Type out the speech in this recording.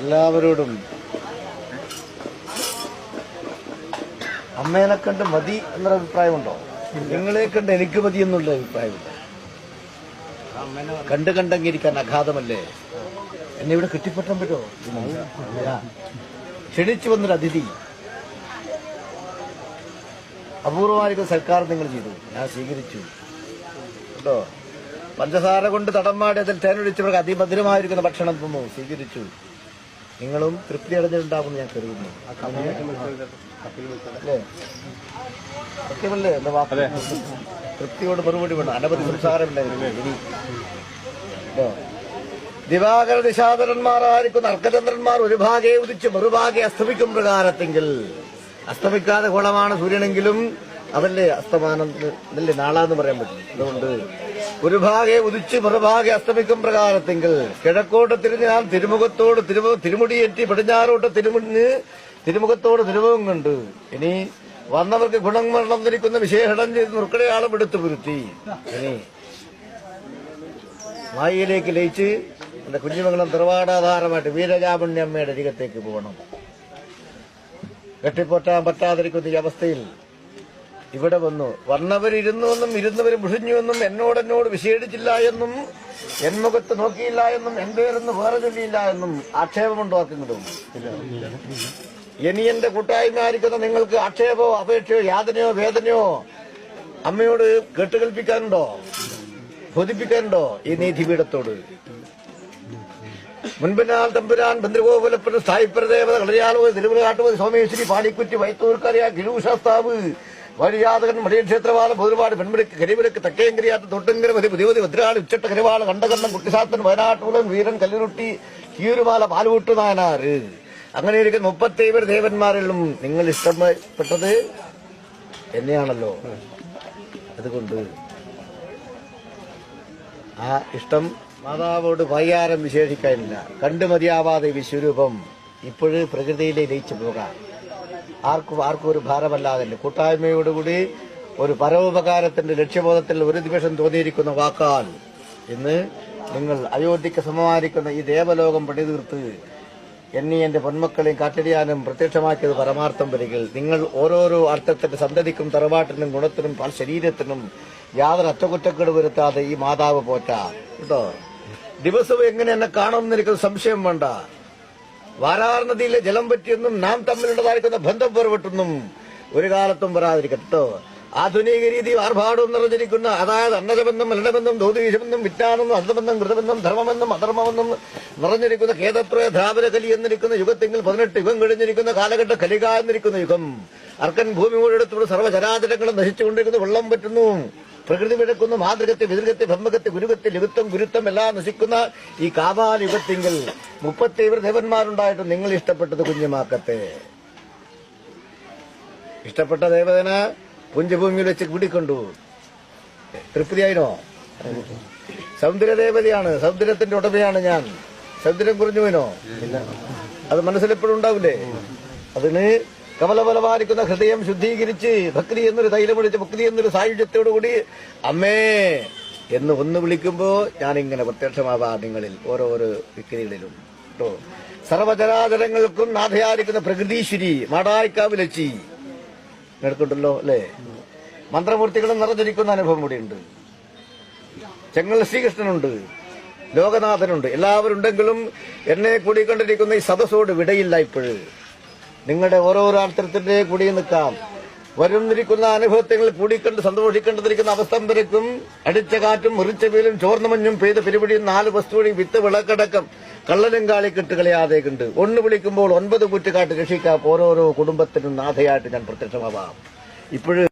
എല്ലാവരോടും അമ്മേനെ കണ്ട് മതി എന്നൊരു അഭിപ്രായമുണ്ടോ നിങ്ങളെ കണ്ട് എനിക്ക് മതി എന്നുള്ള അഭിപ്രായമുണ്ടോ കണ്ട് കണ്ടങ്ങിരിക്കാൻ അഗാധമല്ലേ? എന്നെ ഇവിടെ കെട്ടിപ്പറ്റാൻ പറ്റുമോ. ക്ഷണിച്ചു വന്നൊരു അതിഥി. അപൂർവമായിരിക്കും സർക്കാർ നിങ്ങൾ ചെയ്തു. ഞാൻ സ്വീകരിച്ചു. കേട്ടോ? പഞ്ചസാര കൊണ്ട് തടംമാടി അതിൽ തേനൊഴിച്ചവർക്ക് അതിമധുരമായിരിക്കുന്ന ഭക്ഷണം തന്നു സ്വീകരിച്ചു. നിങ്ങളും തൃപ്തി അടഞ്ഞിട്ടുണ്ടാവും ഞാൻ കരുതുന്നു. സത്യമല്ലേ? എന്താ വാക്ക് തൃപ്തിയോട് മറുപടി വേണം. അനവധി സംസാരമില്ലായിരുന്നു ദിവാകര ദിശാധരന്മാരായിരിക്കുന്ന അർക്കചന്ദ്രന്മാർ ഒരു ഭാഗയെ ഉദിച്ച് മറുഭാഗെ അസ്തമിക്കും പ്രകാരത്തെങ്കിൽ. അസ്തമിക്കാതെ കുളമാണ് സൂര്യനെങ്കിലും അതല്ലേ അസ്തമാനം അതല്ലേ നാളാന്ന് പറയാൻ പറ്റും അതുകൊണ്ട് ഒരു ഭാഗെ ഉദിച്ച് മറുഭാഗെ അസ്തമിക്കും പ്രകാരത്തെങ്കിൽ കിഴക്കോട്ട് തിരിഞ്ഞ് ഞാൻ തിരുമുഖത്തോട് തിരുമു തിരുമുടിയേറ്റി പടിഞ്ഞാറോട്ട് തിരുമുടിഞ്ഞ് തിരുമുഖത്തോട് തിരുമുഖം കണ്ട് ഇനി വന്നവർക്ക് ഗുണം വളർന്നിരിക്കുന്ന വിശേഷണം ചെയ്ത് നുർക്കടയാളം എടുത്തു പുരുത്തി. ഇനി വായിലേക്ക് ലയിച്ച് എന്റെ കുഞ്ഞുമംഗളം തിറവാടാധാരമായിട്ട് വീരജാമണ്യമ്മയുടെ അരികത്തേക്ക് പോകണം. കെട്ടിപ്പോറ്റാൻ പറ്റാതിരിക്കുന്ന ഈ അവസ്ഥയിൽ ഇവിടെ വന്നു. വന്നവരിരുന്നുവെന്നും ഇരുന്നവർ എന്നോട് എന്നോട് വിശേഷിച്ചില്ല എന്നും എൻ മുഖത്ത് നോക്കിയില്ല എന്നും എൻ പേരെന്ന് വേറെ ചൊല്ലിയില്ല എന്നും ആക്ഷേപമുണ്ടോ ആർക്കെങ്കിലും ഇനി എന്റെ കൂട്ടായ്മയായിരിക്കുന്ന നിങ്ങൾക്ക് ആക്ഷേപോ അപേക്ഷയോ യാതനയോ വേദനയോ അമ്മയോട് കെട്ടുകൽപ്പിക്കാനുണ്ടോ? ബോധിപ്പിക്കാനുണ്ടോ? ഈ നീതിപീഠത്തോട് മുൻപിനാൽ തമ്പുരാൻ ബന്ദ്രഗോകുലപ്പൻ സ്ഥായിപ്രദേവത കളരിയാലോ സ്വാമി സോമേശ്വരി പാലിക്കുറ്റി വൈത്തൂർക്കറിയ ഗിരൂശാസ്താവ് വഴിയാതകൻ മടിയക്ഷേത്രവാല പൊതുപാട് പെൺമിടക്ക് കരിവിലക്ക് തെക്കേങ്കരിയാത്ത തൊട്ടുങ്കര മതി പുതിയ ഭദ്രാളി ഉച്ചട്ട കരുവാള കണ്ടകണ്ണം കുട്ടിസാത്തൻ വയനാട്ടുലൻ വീരൻ കല്ലുരുട്ടി കീരുമാല പാലുകൂട്ടു നായനാറ് അങ്ങനെ ഇരിക്കുന്ന മുപ്പത്തേവർ ദേവന്മാരിലും നിങ്ങൾ ഇഷ്ടപ്പെട്ടത് എന്നെയാണല്ലോ. അതുകൊണ്ട് ആ ഇഷ്ടം മാതാവോട് വൈകാരം വിശേഷിക്കാനില്ല. കണ്ടു മതിയാവാതെ വിശ്വരൂപം. ഇപ്പോഴ് പ്രകൃതിയിലെ ലയിച്ചു പോകാം. ആർക്കും ആർക്കും ഒരു ഭാരമല്ലാതെ കൂട്ടായ്മയോടുകൂടി ഒരു പരോപകാരത്തിന്റെ ലക്ഷ്യബോധത്തിൽ ഒരു നിമിഷം തോന്നിയിരിക്കുന്ന വാക്കാൽ ഇന്ന് നിങ്ങൾ അയോധ്യക്ക് സമമായിരിക്കുന്ന ഈ ദേവലോകം പണിതീർത്ത് എന്നീ എന്റെ പൊന്മക്കളെയും കാറ്റടിയാനും പ്രത്യക്ഷമാക്കിയത് പരമാർത്ഥം വരികൾ നിങ്ങൾ ഓരോരോ അർത്ഥത്തിന്റെ സന്തതിക്കും തറവാട്ടിനും ഗുണത്തിനും ശരീരത്തിനും യാതൊരു അറ്റകുറ്റക്കേട് വരുത്താതെ ഈ മാതാവ് പോറ്റ. കേട്ടോ? ദിവസവും എങ്ങനെ എന്നെ കാണുമെന്ന് എനിക്ക് സംശയം വേണ്ട. വാരാനദിയിലെ ജലം പറ്റിയെന്നും നാം തമ്മിലുള്ളതായിരിക്കുന്ന ബന്ധം പുറപ്പെട്ടെന്നും ഒരു കാലത്തും വരാതിരിക്കട്ടെ കേട്ടോ ആധുനിക രീതി ആർഭാടവും നിറഞ്ഞിരിക്കുന്ന അതായത് അന്നജബന്ധം മലനബന്ധം ധൗതീശബന്ധം വിജ്ഞാനെന്നും അന്ധബന്ധം കൃതബന്ധം ധർമ്മമെന്നും അധർമ്മമെന്നും നിറഞ്ഞിരിക്കുന്ന കേതത്രയ ധാപന കലി എന്നിരിക്കുന്ന യുഗത്തെങ്കിൽ പതിനെട്ട് യുഗം കഴിഞ്ഞിരിക്കുന്ന കാലഘട്ട കലിക എന്നിരിക്കുന്ന യുഗം. അർക്കൻ ഭൂമി മുഴുവൻ സർവചരാചരങ്ങളും നശിച്ചുകൊണ്ടിരിക്കുന്ന വെള്ളം പറ്റുന്നു. പ്രകൃതി വിഴക്കുന്നു മാതൃകത്തെ വിതൃകത്തെ ബ്രഹ്മകത്തെ ഗുരുകത്തെ ലുഗത്വം ഗുരുത്വം എല്ലാം നശിക്കുന്ന ഈ കാപാല മുപ്പത്തേഴ് ദേവന്മാരുണ്ടായിട്ട് ദേവന്മാരുണ്ടായിട്ടും നിങ്ങൾ ഇഷ്ടപ്പെട്ടത് കുഞ്ഞുമാക്കത്തെ. ഇഷ്ടപ്പെട്ട ദേവതന പുഞ്ചഭൂമിയിൽ വെച്ച് കൂടിക്കൊണ്ടു. തൃപ്തിയായിനോ? സൗന്ദര്യദേവതയാണ് സൗന്ദര്യത്തിന്റെ ഉടമയാണ് ഞാൻ. സൗന്ദര്യം കുറഞ്ഞു പോയിനോ? അത് മനസ്സിലെപ്പോഴും ഉണ്ടാവില്ലേ? അതിന് കമലബലമായിരിക്കുന്ന ഹൃദയം ശുദ്ധീകരിച്ച് ഭക്തി എന്നൊരു തൈലമൊഴിച്ച് ഭക്തി എന്നൊരു സായുജ്യത്തോടുകൂടി അമ്മേ എന്ന് ഒന്ന് വിളിക്കുമ്പോ ഞാനിങ്ങനെ പ്രത്യക്ഷമാവാ നിങ്ങളിൽ ഓരോരോ വിക്രികളിലും. കേട്ടോ സർവചരാചരങ്ങൾക്കും നാഥയായിരിക്കുന്ന പ്രകൃതീശ്വരി മാടായിക്കാവിലച്ചി. എടുക്കണ്ടല്ലോ അല്ലേ? മന്ത്രമൂർത്തികളും നിറഞ്ഞിരിക്കുന്ന അനുഭവം കൂടിയുണ്ട് ചെങ്ങൽ ശ്രീകൃഷ്ണനുണ്ട് ലോകനാഥനുണ്ട് എല്ലാവരുണ്ടെങ്കിലും എന്നെ കൂടിക്കൊണ്ടിരിക്കുന്ന ഈ സദസ്സോട് വിടയില്ല ഇപ്പോഴ്. നിങ്ങളുടെ ഓരോരോ അർത്ഥത്തിന്റെ കൂടി നിൽക്കാം. വരുന്നിരിക്കുന്ന അനുഭവത്തിൽ കൂടിക്കണ്ട് സന്തോഷിക്കേണ്ടതിരിക്കുന്ന അവസ്ഥ വരക്കും അടിച്ച കാറ്റും മുറിച്ച വീലും ചോർന്ന മഞ്ഞും പെയ്ത പെരുപിടിയും നാല് വസ്തുവഴി വിത്ത് വിളക്കടക്കം കള്ളനും കാളി കെട്ടുകളയാതെ കണ്ട്. ഒന്ന് വിളിക്കുമ്പോൾ ഒൻപത് കുറ്റുകാട്ട് രക്ഷിക്കാം ഓരോരോ കുടുംബത്തിനും നാഥയായിട്ട് ഞാൻ പ്രത്യക്ഷമാവാം. ഇപ്പോഴ്